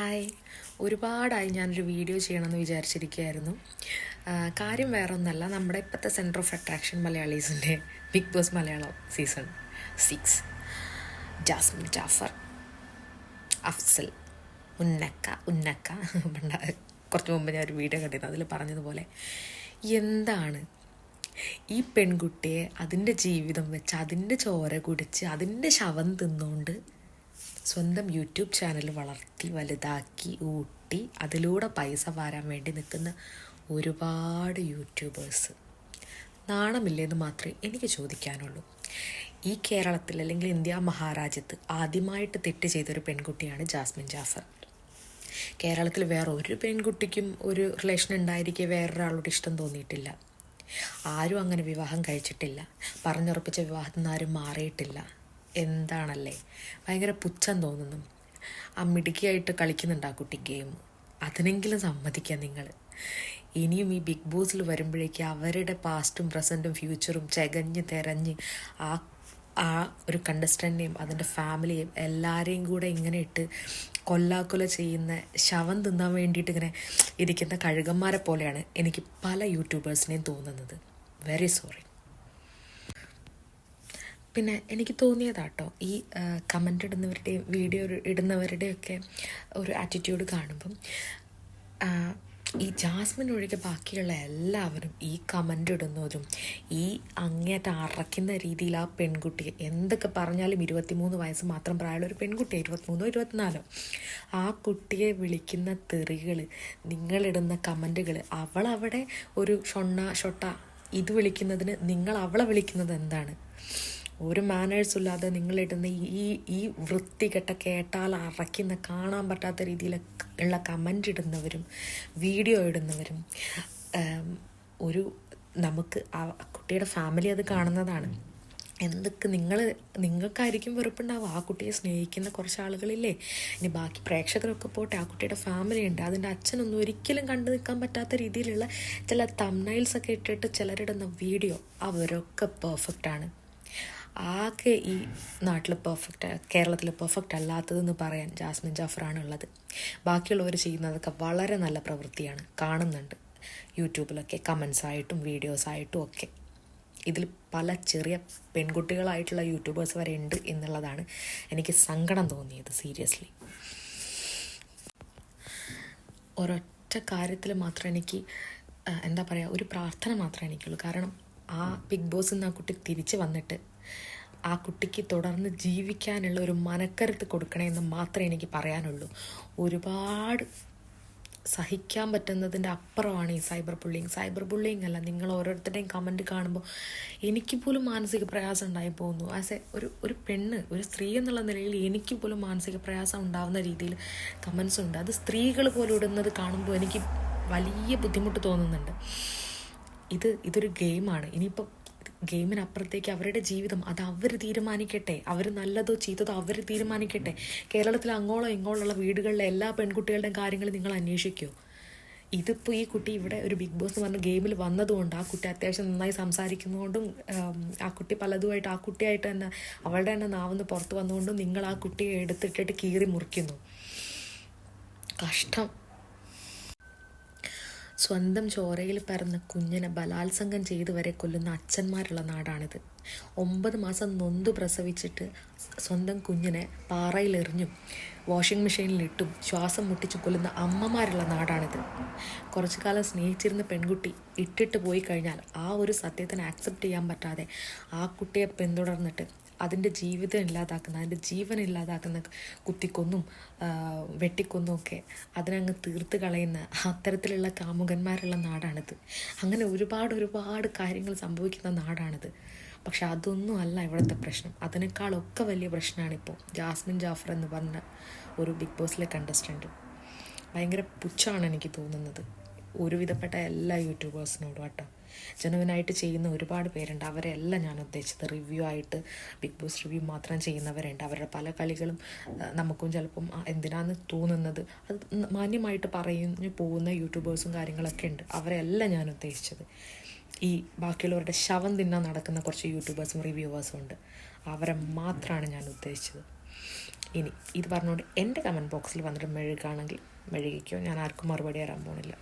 Hi. ഒരുപാടായി ഞാനൊരു video ചെയ്യണമെന്ന് വിചാരിച്ചിരിക്കുകയായിരുന്നു. കാര്യം വേറെ ഒന്നല്ല നമ്മുടെ ഇപ്പോഴത്തെ centre of attraction മലയാളീസിന്റെ big boss Malayalam season six Jasmin Jaffar Afsal unnakka ഉന്നക്ക. കുറച്ച് മുമ്പ് ഞാൻ ഒരു വീഡിയോ കണ്ടിരുന്നു അതിൽ പറഞ്ഞതുപോലെ എന്താണ് ഈ പെൺകുട്ടിയെ അതിന്റെ ജീവിതം വെച്ച് അതിന്റെ ചോര കുടിച്ച് അതിന്റെ ശവം തിന്നുകൊണ്ട് സ്വന്തം യൂട്യൂബ് ചാനൽ വളർത്തി വലുതാക്കി ഊട്ടി അതിലൂടെ പൈസ വാരാൻ വേണ്ടി നിൽക്കുന്ന ഒരുപാട് യൂട്യൂബേഴ്സ്. നാണമില്ലെന്ന് മാത്രമേ എനിക്ക് ചോദിക്കാനുള്ളൂ. ഈ കേരളത്തിൽ അല്ലെങ്കിൽ ഇന്ത്യ മഹാരാജ്യത്ത് ആദ്യമായിട്ട് തെറ്റ് ചെയ്തൊരു പെൺകുട്ടിയാണ് ജാസ്മിൻ ജാഫർ. കേരളത്തിൽ വേറെ ഒരു പെൺകുട്ടിക്കും ഒരു റിലേഷൻ ഉണ്ടായിരിക്കെ വേറൊരാളോട് ഇഷ്ടം തോന്നിയിട്ടില്ല. ആരും അങ്ങനെ വിവാഹം കഴിച്ചിട്ടില്ല. പറഞ്ഞുറപ്പിച്ച വിവാഹത്തിൽ നിന്ന് ആരും മാറിയിട്ടില്ല. എന്താണല്ലേ? ഭയങ്കര പുച്ഛം തോന്നുന്നു. ആ മിടുക്കിയായിട്ട് കളിക്കുന്നുണ്ട് ആ കുട്ടി ഗെയിം. അതിനെങ്കിലും സമ്മതിക്കുക നിങ്ങൾ ഇനിയും ഈ ബിഗ് ബോസിൽ വരുമ്പോഴേക്ക് അവരുടെ പാസ്റ്റും പ്രസന്റും ഫ്യൂച്ചറും ചകഞ്ഞ് തെരഞ്ഞ് ആ ആ ഒരു കണ്ടസ്റ്റന്റിനെയും അതിന്റെ ഫാമിലിയെയും എല്ലാവരെയും കൂടെ ഇങ്ങനെ ഇട്ട് കൊല്ലാക്കൊല ചെയ്യുന്ന ശവം തിന്നാൻ വേണ്ടിയിട്ട് ഇങ്ങനെ ഇരിക്കുന്ന കഴുകന്മാരെ പോലെയാണ് എനിക്ക് പല യൂട്യൂബേഴ്സിനെയും തോന്നുന്നത്. വെരി സോറി പിന്നെ എനിക്ക് തോന്നിയതാട്ടോ ഈ കമന്റ് ഇടുന്നവരുടെയും വീഡിയോ ഇടുന്നവരുടെയൊക്കെ ഒരു ആറ്റിറ്റ്യൂഡ് കാണുമ്പം ഈ ജാസ്മിൻ ഒഴികെ ബാക്കിയുള്ള എല്ലാവരും ഈ കമന്റ് ഇടുന്നവരും ഈ അങ്ങേറ്റം അറയ്ക്കുന്ന രീതിയിൽ ആ പെൺകുട്ടിയെ എന്തൊക്കെ പറഞ്ഞാലും ഇരുപത്തിമൂന്ന് വയസ്സ് മാത്രം പ്രായമുള്ള ഒരു പെൺകുട്ടി ഇരുപത്തിമൂന്നോ ഇരുപത്തിനാലോ ആ കുട്ടിയെ വിളിക്കുന്ന തെറികൾ നിങ്ങളിടുന്ന കമന്റുകൾ അവളവിടെ ഒരു ഷൊണ്ണ ഷൊട്ട ഇത് വിളിക്കുന്നതിന് നിങ്ങൾ അവളെ വിളിക്കുന്നത് എന്താണ്? ഒരു മാനേഴ്സും ഇല്ലാതെ നിങ്ങളിടുന്ന ഈ ഈ വൃത്തികെട്ട കേട്ടാൽ അറയ്ക്കുന്ന കാണാൻ പറ്റാത്ത രീതിയിൽ ഉള്ള കമന്റ് ഇടുന്നവരും വീഡിയോ ഇടുന്നവരും ഒരു നമുക്ക് ആ കുട്ടിയുടെ ഫാമിലി അത് കാണുന്നതാണ്. എന്തൊക്കെ നിങ്ങൾ നിങ്ങൾക്കായിരിക്കും വെറുപ്പുണ്ടാവുക. ആ കുട്ടിയെ സ്നേഹിക്കുന്ന കുറച്ച് ആളുകളില്ലേ? ഇനി ബാക്കി പ്രേക്ഷകരൊക്കെ പോട്ടെ ആ കുട്ടിയുടെ ഫാമിലി ഉണ്ട്. അതിന്റെ അച്ഛനൊന്നും ഒരിക്കലും കണ്ടു നിൽക്കാൻ പറ്റാത്ത രീതിയിലുള്ള ചില തമ്നൈൽസൊക്കെ ഇട്ടിട്ട് ചിലരിടുന്ന വീഡിയോ അവരൊക്കെ പെർഫെക്റ്റാണ് ആകെ ഈ നാട്ടിൽ പെർഫെക്റ്റ് കേരളത്തിൽ പെർഫെക്റ്റ് അല്ലാത്തതെന്ന് പറയാൻ ജാസ്മിൻ ജാഫറാണ് ഉള്ളത് ബാക്കിയുള്ളവർ ചെയ്യുന്നതൊക്കെ വളരെ നല്ല പ്രവൃത്തിയാണ്. കാണുന്നുണ്ട് യൂട്യൂബിലൊക്കെ കമൻസ് ആയിട്ടും വീഡിയോസ് ആയിട്ടും ഒക്കെ. ഇതിൽ പല ചെറിയ പെൺകുട്ടികളായിട്ടുള്ള യൂട്യൂബേഴ്സ് വരെ ഉണ്ട് എന്നുള്ളതാണ് എനിക്ക് സങ്കടം തോന്നിയത് സീരിയസ്ലി ഒരൊറ്റ കാര്യത്തിൽ മാത്രം എനിക്ക് എന്താ പറയുക ഒരു പ്രാർത്ഥന മാത്രമേ എനിക്കുള്ളൂ. കാരണം ആ ബിഗ് ബോസിൽ നിന്ന് ആ കുട്ടി തിരിച്ച് വന്നിട്ട് ആ കുട്ടിക്ക് തുടർന്ന് ജീവിക്കാനുള്ള ഒരു മനക്കരുത്ത് കൊടുക്കണമെന്ന് മാത്രമേ എനിക്ക് പറയാനുള്ളൂ. ഒരുപാട് സഹിക്കാൻ പറ്റുന്നതിന്റെ അപ്പുറമാണ് ഈ സൈബർ ബുള്ളിങ്. സൈബർ ബുള്ളിങ് അല്ല നിങ്ങൾ ഓരോരുത്തരുടെയും കമന്റ് കാണുമ്പോൾ എനിക്ക് പോലും മാനസിക പ്രയാസം ഉണ്ടായി പോകുന്നു. ആസ് എ ഒരു ഒരു പെണ്ണ് ഒരു സ്ത്രീ എന്നുള്ള നിലയിൽ എനിക്ക് പോലും മാനസിക പ്രയാസം ഉണ്ടാവുന്ന രീതിയിൽ കമൻസ് ഉണ്ട്. അത് സ്ത്രീകൾ പോലും ഇടുന്നത് കാണുമ്പോൾ എനിക്ക് വലിയ ബുദ്ധിമുട്ട് തോന്നുന്നുണ്ട്. ഇത് ഇതൊരു ഗെയിമാണ്. ഇനിയിപ്പം ഗെയിമിനപ്പുറത്തേക്ക് അവരുടെ ജീവിതം അത് അവർ തീരുമാനിക്കട്ടെ. അവർ നല്ലതോ ചീത്തതോ അവർ തീരുമാനിക്കട്ടെ. കേരളത്തിൽ അങ്ങോളോ ഇങ്ങോളുള്ള വീടുകളിലെ എല്ലാ പെൺകുട്ടികളുടെയും കാര്യങ്ങൾ നിങ്ങൾ അന്വേഷിക്കുമോ ഇതിപ്പോൾ ഈ കുട്ടി ഇവിടെ ഒരു ബിഗ് ബോസ് എന്ന് പറഞ്ഞ ഗെയിമിൽ വന്നതുകൊണ്ട് ആ കുട്ടി അത്യാവശ്യം നന്നായി സംസാരിക്കുന്നതുകൊണ്ടും ആ കുട്ടി പലതുമായിട്ട് ആ കുട്ടിയായിട്ട് തന്നെ അവളുടെ തന്നെ നാവെന്ന് പുറത്ത് വന്നുകൊണ്ടും നിങ്ങൾ ആ കുട്ടിയെ എടുത്തിട്ടിട്ട് കീറി മുറിക്കുന്നു. കഷ്ടം. സ്വന്തം ചോരയിൽ പിറന്ന കുഞ്ഞിനെ ബലാത്സംഗം ചെയ്തു വരെ കൊല്ലുന്ന അച്ഛന്മാരുള്ള നാടാണിത്. ഒമ്പത് മാസം നൊന്തു പ്രസവിച്ചിട്ട് സ്വന്തം കുഞ്ഞിനെ പാറയിലെറിഞ്ഞും വാഷിംഗ് മെഷീനിലിട്ടും ശ്വാസം മുട്ടിച്ച് കൊല്ലുന്ന അമ്മമാരുള്ള നാടാണിത്. കുറച്ചു കാലം സ്നേഹിച്ചിരുന്ന പെൺകുട്ടി ഇട്ടിട്ട് പോയി കഴിഞ്ഞാൽ ആ ഒരു സത്യത്തിന് ആക്സെപ്റ്റ് ചെയ്യാൻ പറ്റാതെ ആ കുട്ടിയെ പിന്തുടർന്നിട്ട് അതിന്റെ ജീവിതം ഇല്ലാതാക്കുന്ന അതിന്റെ ജീവൻ ഇല്ലാതാക്കുന്ന കുത്തിക്കൊന്നും വെട്ടിക്കൊന്നും ഒക്കെ അതിനങ്ങ് തീർത്ത് കളയുന്ന അത്തരത്തിലുള്ള കാമുകന്മാരുള്ള നാടാണിത്. അങ്ങനെ ഒരുപാട് ഒരുപാട് കാര്യങ്ങൾ സംഭവിക്കുന്ന നാടാണിത്. പക്ഷെ അതൊന്നും അല്ല ഇവിടുത്തെ പ്രശ്നം. അതിനേക്കാളൊക്കെ വലിയ പ്രശ്നമാണിപ്പോൾ ജാസ്മിൻ ജാഫർ എന്ന് പറഞ്ഞ ഒരു ബിഗ് ബോസിലെ കണ്ടസ്റ്റന്റ് ഭയങ്കര പുച്ഛമാണ് എനിക്ക് തോന്നുന്നത്. ഒരുവിധപ്പെട്ട എല്ലാ യൂട്യൂബേഴ്സിനോടും കേട്ടോ. ജനുവനായിട്ട് ചെയ്യുന്ന ഒരുപാട് പേരുണ്ട്. അവരെല്ലാം ഞാൻ ഉദ്ദേശിച്ചത് റിവ്യൂ ആയിട്ട് ബിഗ് ബോസ് റിവ്യൂ മാത്രം ചെയ്യുന്നവരുണ്ട്. അവരുടെ പല കളികളും നമുക്കും ചിലപ്പം എന്തിനാന്ന് തോന്നുന്നത് അത് മാന്യമായിട്ട് പറഞ്ഞു പോകുന്ന യൂട്യൂബേഴ്സും കാര്യങ്ങളൊക്കെ ഉണ്ട്. അവരെല്ലാം ഞാൻ ഉദ്ദേശിച്ചത്. ഈ ബാക്കിയുള്ളവരുടെ ശവം തിന്നാൻ നടക്കുന്ന കുറച്ച് യൂട്യൂബേഴ്സും റിവ്യൂവേഴ്സും ഉണ്ട്. അവരെ മാത്രമാണ് ഞാൻ ഉദ്ദേശിച്ചത്. ഇനി ഇത് പറഞ്ഞുകൊണ്ട് എന്റെ കമന്റ് ബോക്സിൽ വന്നിട്ട് മെഴുകാണെങ്കിൽ മെഴുകിക്കോ? ഞാൻ ആർക്കും മറുപടി തരാൻ പോണില്ല.